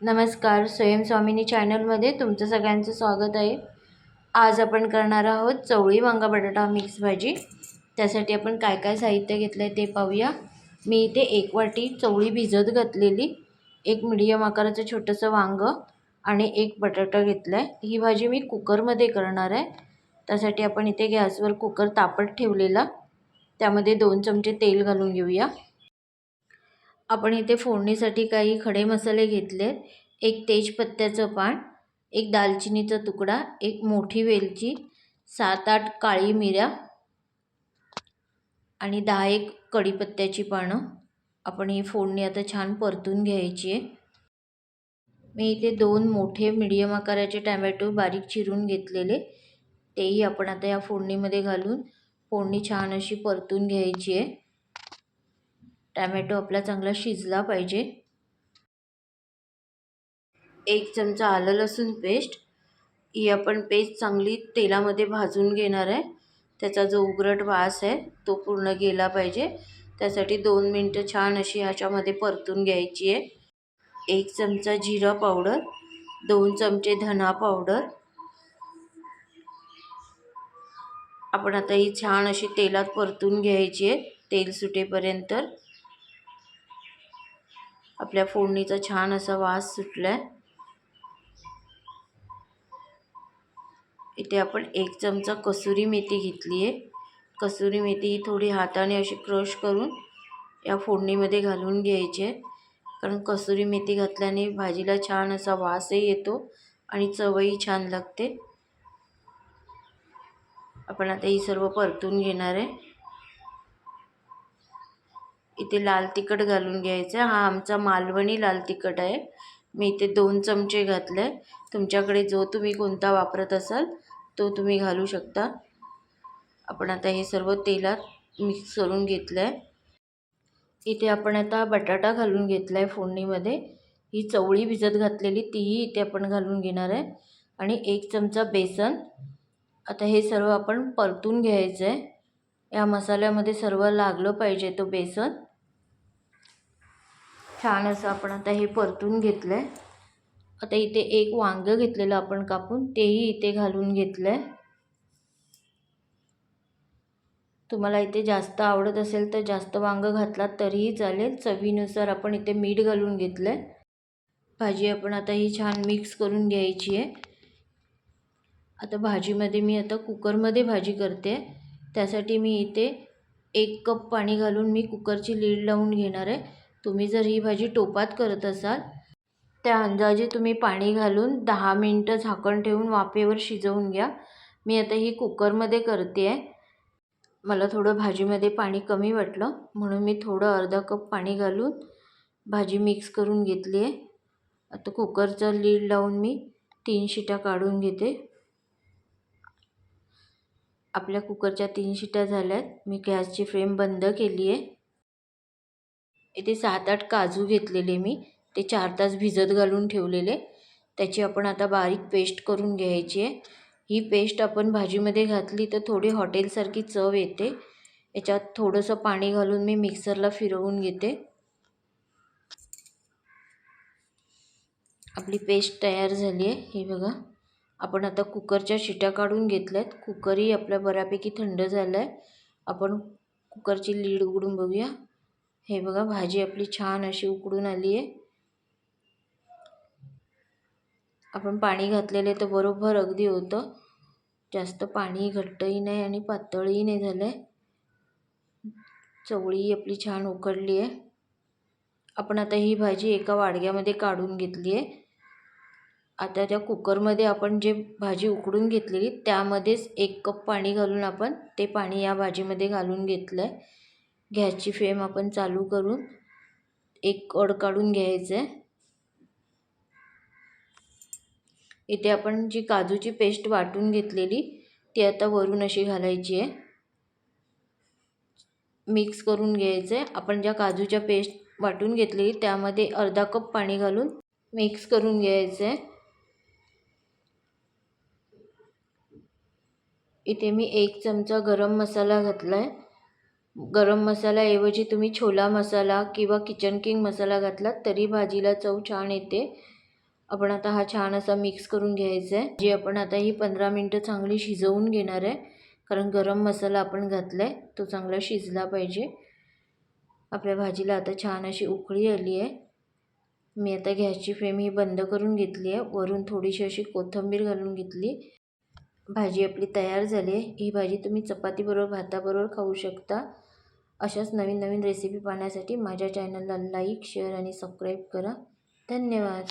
नमस्कार स्वयंस्वामिनी चॅनलमध्ये तुमचं सगळ्यांचं स्वागत आहे. आज आपण करणार आहोत चवळी वांगा बटाटा मिक्स भाजी. त्यासाठी आपण काय काय साहित्य घेतलं आहे ते पाहूया. मी इथे एक वाटी चवळी भिजत घातलेली एक मिडियम आकाराचं छोटंसं वांगं आणि एक बटाटा घेतला आहे ही भाजी मी कुकरमध्ये करणार आहे. त्यासाठी आपण इथे गॅसवर कुकर तापत ठेवलेला. त्यामध्ये दोन चमचे तेल घालून घेऊया. आपण इथे फोडणीसाठी काही खडे मसाले घेतले. एक तेजपत्त्याचं पान एक दालचिनीचा तुकडा एक मोठी वेलची सात आठ काळी मिऱ्या आणि दहा एक कढीपत्त्याची पानं. आपण ही फोडणी आता छान परतून घ्यायची आहे. मी इथे दोन मोठे मिडियम आकाराचे टॅमॅटो बारीक चिरून घेतलेले. तेही आपण आता या फोडणीमध्ये घालून फोडणी छान अशी परतून घ्यायची आहे. टॅमॅटो आपला चांगला शिजला पाहिजे. एक चमचा आलं लसूण पेस्ट. ही आपण पेस्ट चांगली तेलामध्ये भाजून घेणार आहे. त्याचा जो उगरट वास आहे तो पूर्ण गेला पाहिजे. त्यासाठी दोन मिनटं छान अशी ह्याच्यामध्ये परतून घ्यायची आहे. एक चमचा जिरा पावडर दोन चमचे धना पावडर. आपण आता ही छान अशी तेलात परतून घ्यायची आहे तेल सुटेपर्यंत. आपल्या फोडणीचा छान असा वास सुटला आहे इथे आपण एक चमचा कसुरी मेथी घेतली आहे कसुरी मेथी ही थोडी हाताने अशी क्रश करून या फोडणीमध्ये घालून घ्यायची आहे. कारण कसुरी मेथी घातल्याने भाजीला छान असा वासही येतो आणि चवही छान लागते. आपण आता ही सर्व परतून घेणार आहे. इथे लाल तिखट घालून घ्यायचं हा आमचा मालवणी लाल तिखट आहे. मी इथे दोन चमचे घातले. तुमच्याकडे जो तुम्ही कोणता वापरत असाल तो तुम्ही घालू शकता. आपण आता हे सर्व तेलात मिक्स करून घेतलं आहे इथे आपण आता बटाटा घालून घेतला आहे फोडणीमध्ये. ही चवळी भिजत घातलेली तीही इथे आपण घालून घेणार आहे. आणि एक चमचा बेसन. आता हे सर्व आपण परतून घ्यायचं आहे या मसाल्यामध्ये सर्व लागलं पाहिजे तो बेसन. छान असं आपण आता हे परतून घेतलं आहे आता इथे एक वांगं घेतलेलं आपण कापून तेही इथे घालून घेतलं आहे तुम्हाला इथे जास्त आवडत असेल तर जास्त वांगं घातलात तरीही चालेल. चवीनुसार आपण इथे मीठ घालून घेतलं आहे भाजी आपण आता ही छान मिक्स करून घ्यायची आहे. आता भाजीमध्ये मी आता कुकरमध्ये भाजी करते. त्यासाठी मी इथे एक कप पाणी घालून मी कुकरची लीड लावून घेणार आहे. तुम्ही जर ही भाजी टोपात करत असाल त्या अंदाजे तुम्ही पाणी घालून दहा मिनटं झाकण ठेवून वाफेवर शिजवून घ्या. मी आता ही कुकरमध्ये करते आहे मला थोडं भाजीमध्ये पाणी कमी वाटलं म्हणून मी थोडं अर्धा कप पाणी घालून भाजी मिक्स करून घेतली आहे आता कुकरचं लीड लावून मी तीन शिट्या काढून घेते. आपल्या कुकरच्या तीन शिट्या झाल्यात. मी गॅसची फ्लेम बंद केली आहे इथे सात आठ काजू घेतलेले मी. ते चार तास भिजत घालून ठेवलेले. त्याची आपण आता बारीक पेस्ट करून घ्यायची आहे. ही पेस्ट आपण भाजीमध्ये घातली तर थोडी हॉटेलसारखी चव येते. याच्यात थोडंसं पाणी घालून मी मिक्सरला फिरवून घेते. आपली पेस्ट तयार झाली आहे. ही बघा. आपण आता कुकरच्या शिट्या काढून घेतल्यात. कुकरही आपल्या बऱ्यापैकी थंड झालं आहे आपण कुकरची लीड उघडून बघूया. हे बघा भाजी आपली छान अशी उकडून आली आहे. आपण पाणी घातलेलं तर बरोबर अगदी होतं. जास्त पाणी घट्टही नाही आणि पातळही नाही झालं आहे चवळी आपली छान उकडली आहे. आपण आता ही भाजी एका वाडग्यामध्ये काढून घेतली आहे. आता त्या कुकरमध्ये आपण जे भाजी उकडून घेतलेली त्यामध्येच एक कप पाणी घालून आपण ते पाणी या भाजीमध्ये घालून घेतलं आहे गॅसची फ्लेम आपण चालू करून एक कड काढून घ्यायचं. आहे इथे आपण जी काजूची पेस्ट वाटून घेतलेली ती आता वरून अशी घालायची आहे. मिक्स करून घ्यायचं. आहे आपण ज्या काजूच्या पेस्ट वाटून घेतलेली त्यामध्ये अर्धा कप पाणी घालून मिक्स करून घ्यायचं. आहे इथे मी एक चमचा गरम मसाला घातला आहे गरम मसाल्याऐवजी तुम्ही छोला मसाला किंवा किचन किंग मसाला घातलात तरी भाजीला चव छान येते. आपण आता हा छान असा मिक्स करून घ्यायचा आहे. जी आपण आता ही पंधरा मिनटं चांगली शिजवून घेणार आहे कारण गरम मसाला आपण घातला आहे तो चांगला शिजला पाहिजे. आपल्या भाजीला आता छान अशी उकळी आली आहे. मी आता गॅसची फ्लेम ही बंद करून घेतली आहे. वरून थोडीशी अशी कोथिंबीर घालून घेतली. भाजी आपली तयार झाली आहे. ही भाजी तुम्ही चपातीबरोबर भाताबरोबर खाऊ शकता. अशाच नवीन नवीन रेसिपी पाहण्यासाठी माझ्या चॅनलला लाईक शेअर आणि सबस्क्राईब करा. धन्यवाद.